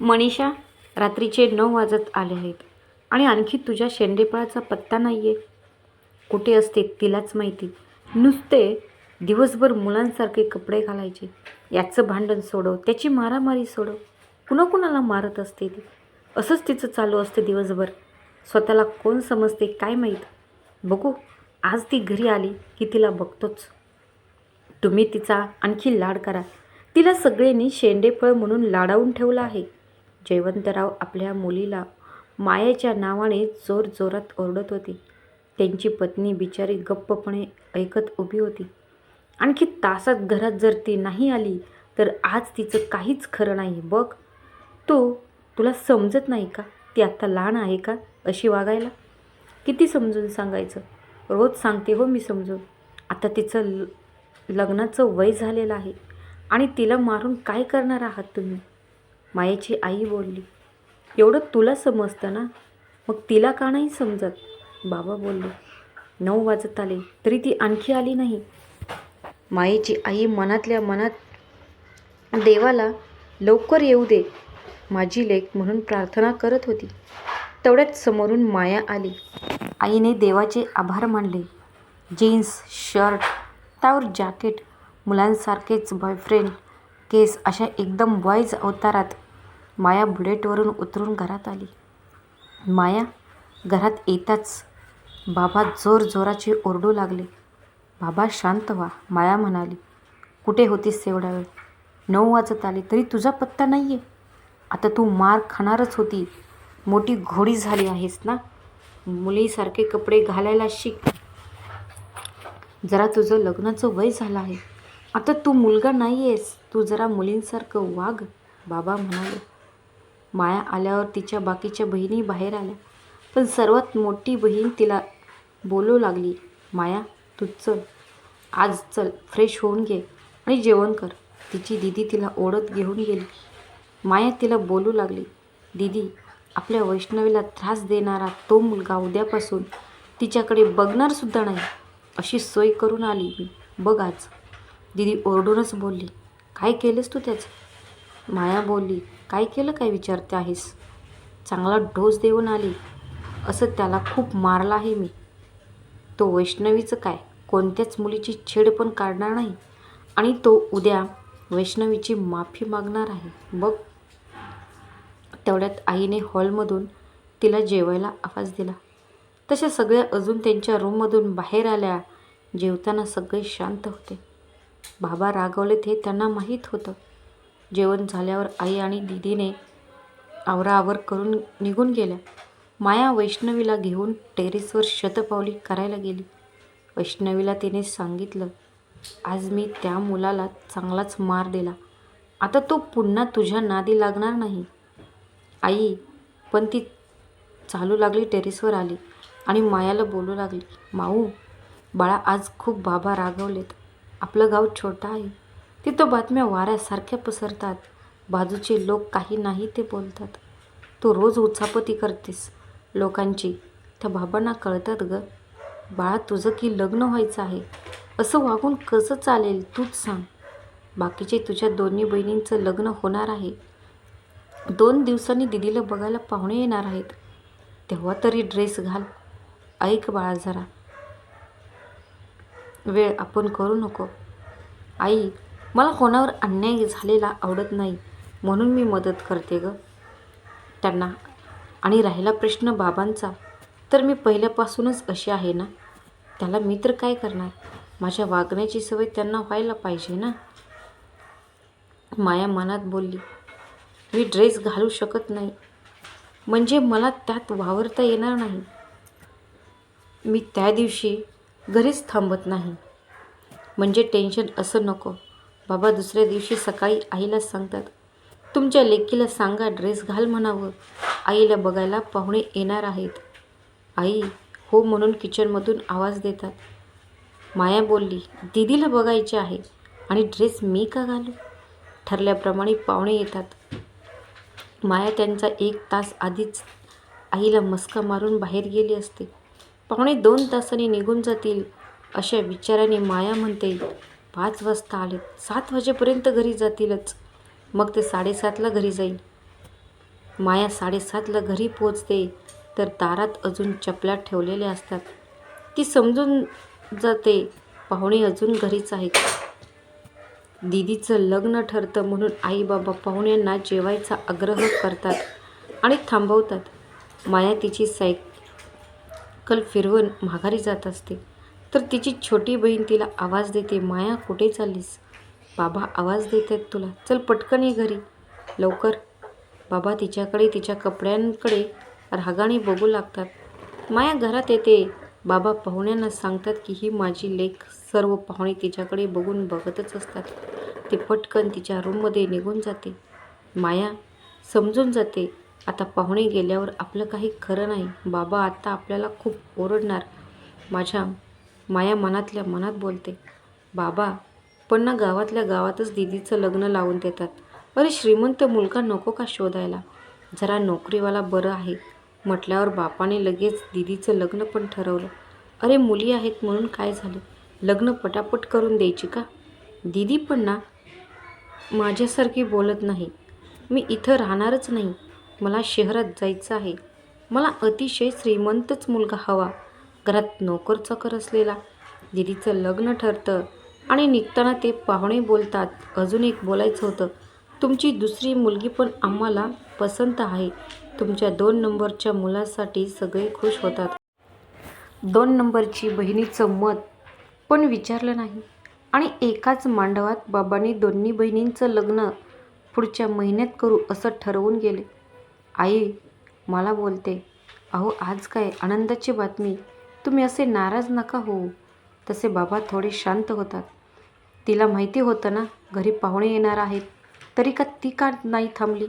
मनीषा रात्रीचे नऊ वाजत आले आहेत आणि आणखी तुझ्या शेंडेफळाचा पत्ता नाही आहे कुठे असते तिलाच माहिती. नुसते दिवसभर मुलांसारखे कपडे घालायचे. याचं भांडण सोडव त्याची मारामारी सोडव. कुणाकुणाला मारत असते ती? असंच तिचं चालू असते दिवसभर. स्वतःला कोण समजते काय माहीत? बघू आज ती घरी आली की तिला बघतोच. तुम्ही तिचा आणखी लाड करा. तिला सगळ्यांनी शेंडेफळ म्हणून लाडावून ठेवलं आहे. जयवंतराव आपल्या मुलीला मायेच्या नावाने जोर जोरात ओरडत होते. त्यांची पत्नी बिचारी गप्पपणे ऐकत उभी होती. आणखी तासात घरात जर ती नाही आली तर आज तिचं काहीच खरं नाही. बघ तू तुला समजत नाही का? ती आत्ता लहान आहे का? अशी वागायला. किती समजून सांगायचं? रोज सांगते हो मी समजून. आता तिचं ल लग्नाचं वय झालेलं आहे. आणि तिला मारून काय करणार आहात तुम्ही? मायेची आई बोलली एवढं तुला समजतं ना? मग तिला का नाही समजत? बाबा बोलले नऊ वाजत आले तरी ती आणखी आली नाही. मायेची आई मनातल्या मनात देवाला लवकर येऊ दे माझी लेख म्हणून प्रार्थना करत होती. तेवढ्यात समोरून माया आली. आईने देवाचे आभार मानले. जीन्स शर्ट त्यावर जॅकेट मुलांसारखेच बॉयफ्रेंड केस अशा एकदम बॉयज अवतारात माया बुलेटवरून उतरून घरात आली. माया घरात येताच बाबा जोरजोराचे ओरडू लागले. बाबा शांत व्हा माया म्हणाली. कुठे होतीस एवढा वेळ? नऊ वाजत आले तरी तुझा पत्ता नाही आहे आता तू मार खाणारच होती. मोठी घोडी झाली आहेस ना? मुलीसारखे कपडे घालायला शिक. जरा तुझं लग्नाचं वय झालं आहे. आता तू मुलगा नाही आहेस तू जरा मुलींसारखं वाघ बाबा म्हणाले. माया आल्यावर तिच्या बाकीच्या बहिणी बाहेर आल्या. पण सर्वात मोठी बहीण तिला बोलू लागली. माया तू चल. आज चल फ्रेश होऊन घे आणि जेवण कर. तिची दिदी तिला ओढत घेऊन गेली. माया तिला बोलू लागली. दिदी आपल्या वैष्णवीला त्रास देणारा तो मुलगा उद्यापासून तिच्याकडे बघणारसुद्धा नाही. अशी सोय करून आली मी. बघ आज. दिदी ओरडूनच बोलली काय केलंस तू त्याचं? माया बोलली काय केलं काय विचारते आहेस? चांगला डोस देऊन आली असं त्याला खूप मारला आहे मी. तो वैष्णवीचं काय? कोणत्याच मुलीची छेड पण काढणार नाही. आणि तो उद्या वैष्णवीची माफी मागणार आहे. बघ. तेवढ्यात आईने हॉलमधून तिला जेवायला आवाज दिला. तशा सगळ्या अजून त्यांच्या रूममधून बाहेर आल्या. जेवताना सगळे शांत होते. बाबा रागवलेत हे त्यांना माहीत होतं. जेवण झाल्यावर आई आणि दिदीने आवराआवर करून निघून गेल्या. माया वैष्णवीला घेऊन टेरेसवर शतपावली करायला गेली. वैष्णवीला तिने सांगितलं आज मी त्या मुलाला चांगलाच मार दिला. आता तो पुन्हा तुझ्या नादी लागणार नाही. आई पण ती चालू लागली टेरेसवर आली आणि मायाला बोलू लागली माऊ बाळा आज खूप बाबा रागवलेत. आपलं गाव छोटं आहे. तिथं बातम्या वाऱ्यासारख्या पसरतात. बाजूचे लोक काही नाही ते बोलतात. तू रोज उचापती करतेस. लोकांची त्या बाबांना कळतात ग. बाळा तुझं की लग्न व्हायचं आहे? असं वागून कसं चालेल तूच सांग. बाकीचे तुझ्या दोन्ही बहिणींचं लग्न होणार आहे. दोन दिवसांनी दिदीला बघायला पाहुणे येणार आहेत. तेव्हा तरी ड्रेस घाल. ऐक बाळा जरा. वेळ आपण करू नको. आई मला कोणावर अन्याय झालेला आवडत नाही म्हणून मी मदत करते ग. त्यांना आणि राहिला प्रश्न बाबांचा तर मी पहिल्यापासूनच अशी आहे ना? त्याला मी तर काय करणार? माझ्या वागण्याची सवय त्यांना व्हायला पाहिजे ना? माया मनात बोलली मी ड्रेस घालू शकत नाही. म्हणजे मला त्यात वावरता येणार नाही. मी त्या दिवशी घरीच थांबत नाही. म्हणजे टेन्शन असं नको. बाबा दुसऱ्या दिवशी सकाळी आईला सांगतात तुमच्या लेकीला सांगा ड्रेस घाल म्हणावं. आईला बघायला पाहुणे येणार आहेत. आई हो म्हणून किचनमधून आवाज देतात. माया बोलली दीदीला बघायचे आहे आणि ड्रेस मी का घालू? ठरल्याप्रमाणे पाहुणे येतात. माया त्यांचा एक तास आधीच आईला मस्का मारून बाहेर गेली असते. पाहुणे दोन तासांनी निघून जातील अशा विचाराने माया म्हणते पाच वाजता आले सात वाजेपर्यंत घरी जातीलच. मग ते साडेसातला घरी जाईल माया साडेसातला घरी पोचते तर दारात अजून चपल्या ठेवलेल्या असतात. ती समजून जाते पाहुणे अजून घरीच आहेत. दिदीचं लग्न ठरतं म्हणून आई बाबा पाहुण्यांना जेवायचा आग्रह करतात आणि थांबवतात. माया तिची सायक सायकल फिरवून माघारी जात असते. तर तिची छोटी बहीण तिला आवाज देते माया कुठे चाललीस? बाबा आवाज देत आहेत तुला. चल पटकन ये घरी. लवकर. बाबा तिच्याकडे तिच्या कपड्यांकडे रागाने बघू लागतात. माया घरात येते. बाबा पाहुण्यांना सांगतात की ही माझी लेख सर्व पाहुणे तिच्याकडे बघून बघतच असतात. ती पटकन तिच्या रूममध्ये निघून जाते. माया समजून जाते. आता पाहुणे गेल्यावर आपलं काही खरं नाही. बाबा आता आपल्याला खूप ओरडणार. माझ्या माया मनातल्या मनात बोलते बाबा पण ना गावातल्या गावातच दिदीचं लग्न लावून देतात. अरे श्रीमंत मुलगा नको का शोधायला? जरा नोकरीवाला बरं आहे. म्हटल्यावर बापाने लगेच दिदीचं लग्न पण ठरवलं. अरे मुली आहेत म्हणून काय झालं? लग्न पटापट करून द्यायची का? दिदी पण ना माझ्यासारखी बोलत नाही. मी इथं राहणारच नाही. मला शहरात जायचं आहे. मला अतिशय श्रीमंतच मुलगा हवा. घरात नोकर चाकर असलेला. दिदीचं लग्न ठरतं आणि निघताना ते पाहुणे बोलतात. अजून एक बोलायचं होतं. तुमची दुसरी मुलगी पण आम्हाला पसंत आहे. तुमच्या दोन नंबरच्या मुलासाठी सगळे खुश होतात. दोन नंबरची बहिणीचं मत पण विचारलं नाही. आणि एकाच मांडवात बाबांनी दोन्ही बहिणींचं लग्न पुढच्या महिन्यात करू असं ठरवून गेले. आई मला बोलते अहो आज काय आनंदाची बातमी. तुम्ही असे नाराज नका होऊ. तसे बाबा थोडे शांत होतात. तिला माहिती होतं ना घरी पाहुणे येणार आहेत. तरी का ती का नाही थांबली?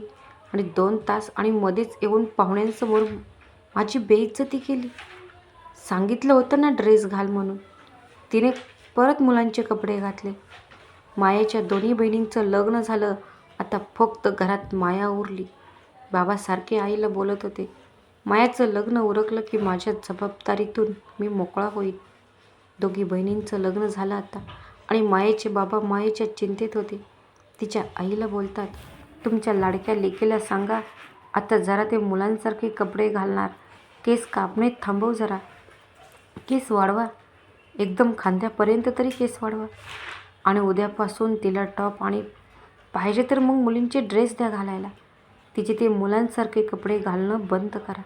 आणि दोन तास आणि मध्येच येऊन पाहुण्यांसमोर माझी बेइज्जती केली. सांगितलं होतं ना ड्रेस घाल म्हणून. तिने परत मुलांचे कपडे घातले. मायाच्या दोन्ही बहिणींचं लग्न झालं. आता फक्त घरात माया उरली. बाबा सारखे आईला बोलत होते. मायाचं लग्न उरकलं की माझ्या जबाबदारीतून मी मोकळा होईल. दोघी बहिणींचं लग्न झालं आता आणि मायेचे बाबा मायेच्या चिंतेत होते. तिच्या आईला बोलतात तुमच्या लाडक्या लेकीला सांगा आता जरा ते मुलांसारखे कपडे घालणार. केस कापणे थांबव जरा. केस वाढवा. एकदम खांद्यापर्यंत तरी केस वाढवा. आणि उद्यापासून तिला टॉप आणि पाहिजे तर मग मुलींचे ड्रेस द्या घालायला. तिचे ते मुलांसारखे कपडे घालणं बंद करा.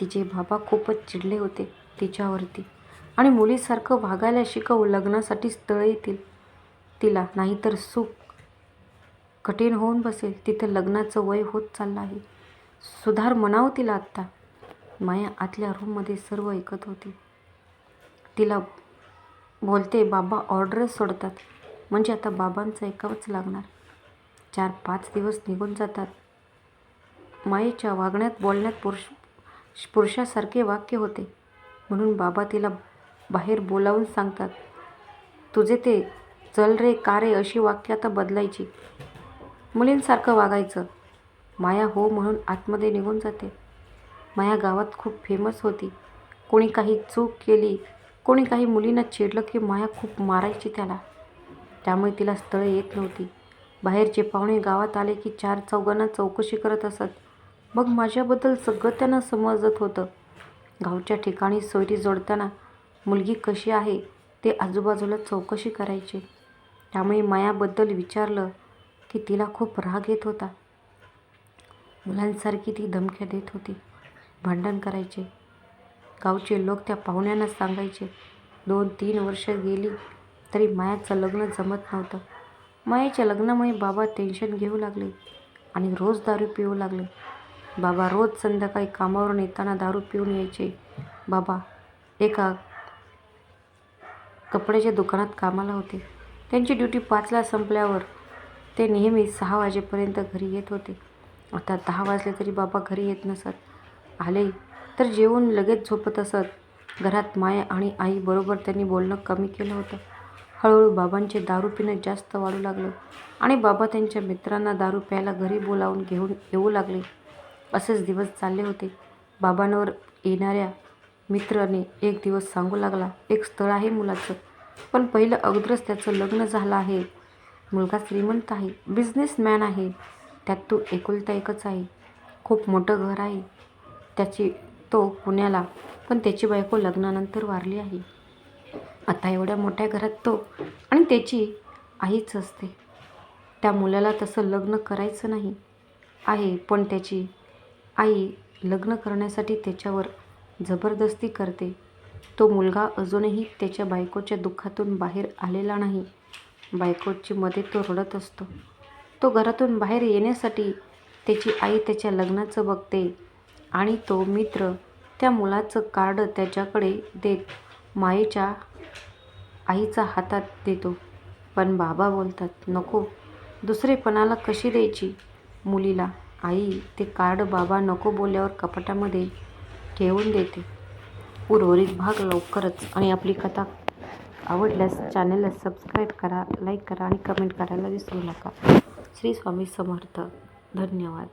तिचे बाबा खूपच चिडले होते तिच्यावरती. आणि मुलीसारखं वागायला शिकवू लग्नासाठी स्थळ येतील. तिला नाहीतर सुख कठीण होऊन बसेल. तिथं लग्नाचं वय होत चाललं आहे. सुधार म्हणावं तिला आत्ता. माया आतल्या रूममध्ये सर्व ऐकत होती. तिला बोलते बाबा ऑर्डरच सोडतात. म्हणजे आता बाबांचं ऐकावंच लागणार. चार पाच दिवस निघून जातात. माईच्या वागण्यात बोलण्यात पुरुष पुरुषासारखे वाक्य होते. म्हणून बाबा तिला बाहेर बोलावून सांगतात तुझे ते चल रे का रे अशी वाक्य आता बदलायची? मुलींसारखं वागायचं. माया हो म्हणून आतमध्ये निघून जाते. माया गावात खूप फेमस होती. कोणी काही चूक केली कोणी काही मुलींना चिडलं की माया खूप मारायची त्याला. त्यामुळे तिला स्थळं येत नव्हती. बाहेरचे पाहुणे गावात आले की चार चौघांना चौकशी करत असत. मग माझ्याबद्दल सगळं त्यांना समजत होतं. गावच्या ठिकाणी सोयरी जोडताना मुलगी कशी आहे ते आजूबाजूला चौकशी करायचे. त्यामुळे मायाबद्दल विचारलं की तिला खूप राग येत होता. मुलांसारखी ती धमक्या देत होती. भांडण करायचे. गावचे लोक त्या पाहुण्यांना सांगायचे. दोन तीन वर्ष गेली तरी मायाचं लग्न जमत नव्हतं. मायाच्या लग्नामुळे बाबा टेन्शन घेऊ लागले आणि रोज दारू पिऊ लागले. बाबा रोज संध्याकाळी कामावरून येताना दारू पिऊन यायचे. बाबा एका कपड्याच्या दुकानात कामाला होते. त्यांची ड्युटी पाचला संपल्यावर ते नेहमी सहा वाजेपर्यंत घरी येत होते. आता दहा वाजले तरी बाबा घरी येत नसत. आले तर जेवून लगेच झोपत असत. घरात माया आणि आई बरोबर त्यांनी बोलणं कमी केलं होतं. हळूहळू बाबांचे दारू पिणं जास्त वाढू लागलं आणि बाबा त्यांच्या मित्रांना दारू प्यायला घरी बोलावून घेऊन येऊ लागले. असेच दिवस चालले होते. बाबांवर येणाऱ्या मित्राने एक दिवस सांगू लागला एक स्थळ आहे मुलाचं. पण पहिलं अगोदरच त्याचं लग्न झालं आहे. मुलगा श्रीमंत आहे बिझनेसमॅन आहे. त्यात तू एकुलता एकच आहे. खूप मोठं घर आहे. त्याची तो पुण्याला पण त्याची बायको लग्नानंतर वारली आहे. आता एवढ्या मोठ्या घरात तो आणि त्याची आईच असते. त्या मुलाला तसं लग्न करायचं नाही आहे पण त्याची आई लग्न करण्यासाठी त्याच्यावर जबरदस्ती करते. तो मुलगा अजूनही त्याच्या बायकोच्या दुःखातून बाहेर आलेला नाही. बायकोची मध्ये तो रडत असतो. तो घरातून बाहेर येण्यासाठी त्याची आई त्याच्या लग्नाचं बघते आणि तो मित्र त्या मुलाचं कार्ड त्याच्याकडे देत मायेच्या आईच्या हातात देतो. पण बाबा बोलतात नको दुसरेपणाला कशी द्यायची मुलीला? आई ते कार्ड बाबा नको बोलल्यावर कपाटामध्ये ठेवून देते. उर्वरित भाग लवकरच. आणि आपली कथा आवडल्यास चॅनलला सबस्क्राईब करा लाईक करा आणि कमेंट करायला विसरू नका. श्री स्वामी समर्थ. धन्यवाद.